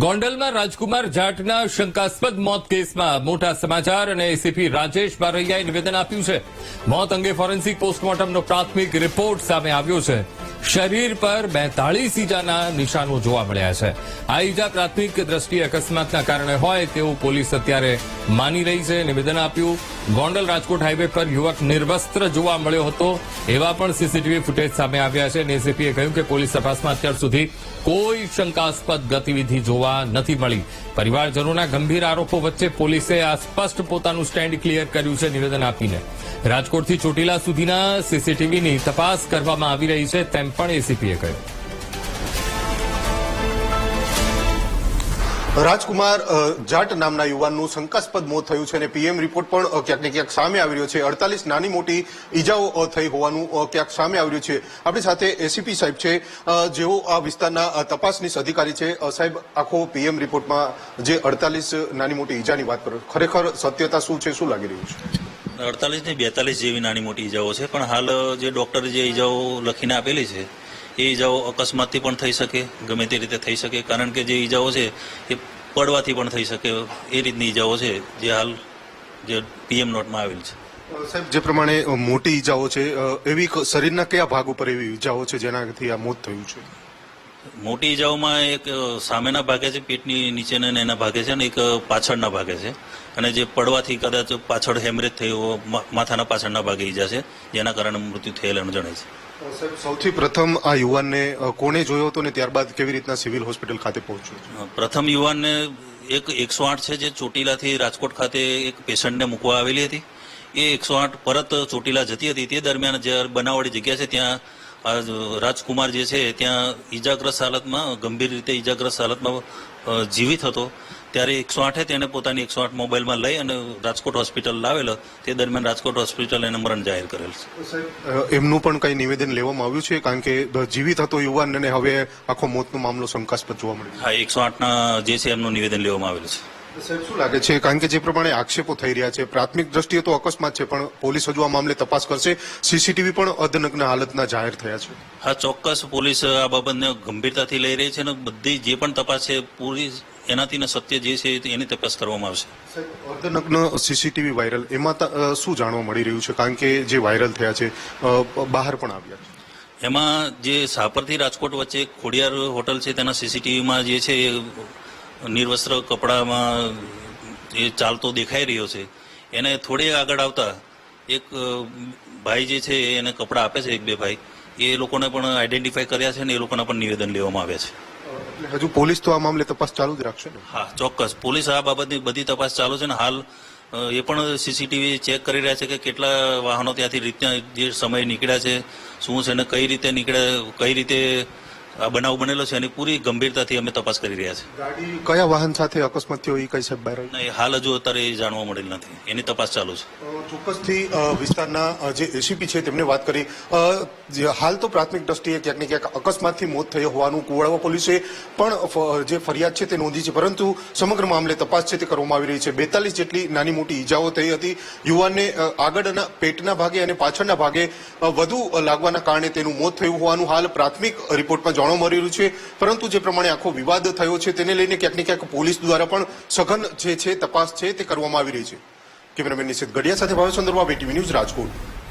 ગોંડલમાં રાજકુમાર જાટના શંકાસ્પદ મોત કેસમાં મોટા સમાચાર અને એસીપી રાજેશ બારૈયાએ નિવેદન આપ્યું છે. મોત અંગે ફોરેન્સિક પોસ્ટમોર્ટમનો પ્રાથમિક રિપોર્ટ સામે આવ્યો છે. શરીર પર બેતાળીસ ઈજાના નિશાનો જોવા મળ્યા છે. આ ઇજા પ્રાથમિક દ્રષ્ટિએ અકસ્માતના કારણે હોય તેવું પોલીસ અત્યારે માની રહી છે. નિવેદન આપ્યું ગોંડલ રાજકોટ હાઈવે પર યુવક નિર્વસ્ત્ર જોવા મળ્યો હતો. એવા પણ સીસીટીવી ફૂટેજ સામે આવ્યા છે અને એસીપીએ કહ્યું કે પોલીસ તપાસમાં અત્યાર સુધી કોઈ શંકાસ્પદ ગતિવિધિ જોવા નથી મળી. પરિવારજનોના ગંભીર આરોપો વચ્ચે પોલીસે આ સ્પષ્ટ પોતાનું સ્ટેન્ડ ક્લિયર કર્યું છે નિવેદન આપીને. રાજકોટથી ચોટીલા સુધીના સીસીટીવીની તપાસ કરવામાં આવી રહી છે તેમ પણ એસીપીએ કહ્યું. રાજકુમાર જાટ નામના યુવાનનું શંકાસ્પદ મોત થયું છે અને પીએમ રિપોર્ટ પણ ક્યાંક ને ક્યાંક સામે આવી રહ્યો છે. અડતાલીસ નાની મોટી ઈજાઓ થઈ હોવાનું ક્યાંક સામે આવી રહ્યું છે. આપણી સાથે એસીપી સાહેબ છે. જેઓ આ વિસ્તારના તપાસનીશ અધિકારી છે. સાહેબ, આખો પીએમ રિપોર્ટમાં જે અડતાલીસ નાની મોટી ઈજાની વાત કરો ખરેખર સત્યતા શું છે? શું લાગી રહ્યું છે? અડતાલીસ ને બેતાલીસ જેવી નાની મોટી ઈજાઓ છે. પણ હાલ જે ડોક્ટરે જે ઈજાઓ લખીને આપેલી છે એ ઈજાઓ અકસ્માતથી પણ થઈ શકે, ગમે તે રીતે થઈ શકે. કારણ કે જે ઈજાઓ છે, એ પડવાથી પણ થઈ શકે. એ રીતની ઈજાઓ છે, જે હાલ જે પીએમ નોટમાં આવેલ છે. સાહેબ, જે પ્રમાણે મોટી ઈજાઓ છે એવી શરીરના કયા ભાગ ઉપર એવી ઈજાઓ છે જેનાથી આ મોત થયું છે? મોટી ઈજાઓમાં એક સામેના ભાગે છે પેટની નીચેના ને એના ભાગે છે અને એક પાછળના ભાગે છે. અને જે પડવાથી કદાચ પાછળ હેમરેજ થયો માથાના પાછળના ભાગે ઈજા છે જેના કારણે મૃત્યુ થયેલાનું જણાય છે. સૌથી પ્રથમ આ યુવાનને કોને કોણે જોયો હતો ને ત્યારબાદ કેવી રીતના સિવિલ હોસ્પિટલ ખાતે પહોંચ્યો પ્રથમ યુવાનને એક એકસો આઠ છે જે ચોટીલાથી રાજકોટ ખાતે એક પેશન્ટને મૂકવા આવેલી હતી. એ એકસો આઠ પરત ચોટીલા જતી હતી. તે દરમિયાન જે બનાવવાળી જગ્યા છે ત્યાં રાજકુમાર જે છે ત્યાં ઈજાગ્રસ્ત હાલતમાં ગંભીર રીતે ઈજાગ્રસ્ત હાલતમાં જીવિત હતો. ત્યારે એકસો આઠે તેને પોતાની એકસો આઠ મોબાઈલમાં લઈ અને રાજકોટ હોસ્પિટલ લાવેલો. તે દરમિયાન રાજકોટ હોસ્પિટલ એને મરણ જાહેર કરેલ છે. એમનું પણ કઈ નિવેદન લેવામાં આવ્યું છે? કારણ કે જીવિત હતો યુવાન અને હવે આખો મોતનો મામલો શંકાસ્પદ જોવા મળ્યો હા એકસો આઠના જે છે એમનું નિવેદન લેવામાં આવેલું છે છે. સાહેબ શું લાગે છે? કારણ કે જે પ્રમાણે આક્ષેપો થઈ રહ્યા છે પ્રાથમિક દ્રષ્ટિએ તો અકસ્માત છે પણ પોલીસ હજુ આ મામલે તપાસ કરશે. સીસીટીવી પણ અધનગ્ન હાલતના જાહેર થયા છે. હા ચોક્કસ પોલીસ આ બાબતને ગંભીરતાથી લઈ રહી છે અને બધી જે પણ તપાસ છે પૂરી એનાથી ને સત્ય જે છે એની તપાસ કરવામાં આવશે. અર્ધનગ્ન સીસીટીવી વાયરલ એમાં શું જાણવા મળી રહ્યું છે? કારણ કે જે વાયરલ થયા છે બહાર પણ આવ્યા છે. એમાં જે સાપરથી રાજકોટ વચ્ચે ખોડિયાર હોટલ છે તેના સીસીટીવીમાં જે છે એ નિર્વસ્ત્ર કપડામાં એ ચાલતો દેખાઈ રહ્યો છે એને થોડે આગળ આવતા એક ભાઈ જે છે એને કપડાં આપે છે એક બે ભાઈ એ લોકોને પણ આઈડેન્ટિફાઈ કર્યા છે ને એ લોકોના પણ નિવેદન લેવામાં આવ્યા છે. હજુ પોલીસ તો આ મામલે તપાસ ચાલુ જ રાખશે ને? હા ચોક્કસ. પોલીસ આ બાબતની બધી તપાસ ચાલુ છે ને હાલ એ પણ સીસીટીવી ચેક કરી રહ્યા છે કે કેટલા વાહનો ત્યાંથી રીતના જે સમય નીકળ્યા છે શું છે ને કઈ રીતે નીકળ્યા કઈ રીતે બનાવ બનેલો છે એની પૂરી ગંભીરતાથી અમે તપાસ કરી રહ્યા છે ગાડી કયા વાહન સાથે અકસ્માત થયો એ કઈ સાહેબ બહાર? હાલ હજુ અત્યારે એ જાણવા મળેલ નથી. એની તપાસ ચાલુ છે. ચોક્કસથી વિસ્તારના જે એસીપી છે તેમને વાત કરી. હાલ તો પ્રાથમિક દ્રષ્ટિએ ક્યાંક ને ક્યાંક અકસ્માતથી મોત થયો હોવાનું કુવાડવા પોલીસે પણ જે ફરિયાદ છે તે નોંધી છે. પરંતુ સમગ્ર મામલે તપાસ છે તે કરવામાં આવી રહી છે. બેતાલીસ જેટલી નાની મોટી ઈજાઓ થઈ હતી. યુવાનને આગળના પેટના ભાગે અને પાછળના ભાગે વધુ લાગવાના કારણે તેનું મોત થયું હોવાનું હાલ પ્રાથમિક રિપોર્ટમાં જાણવા મળી રહ્યું છે. પરંતુ જે પ્રમાણે આખો વિવાદ થયો છે તેને લઈને ક્યાંક ક્યાંક પોલીસ દ્વારા પણ સઘન જે છે, તપાસ છે તે કરવામાં આવી રહી છે. કેમેરામેન નિશિત ગઢિયા સાથે ભાવેશ ચંદ્રબાબુ ટીવી ન્યૂઝ રાજકોટ.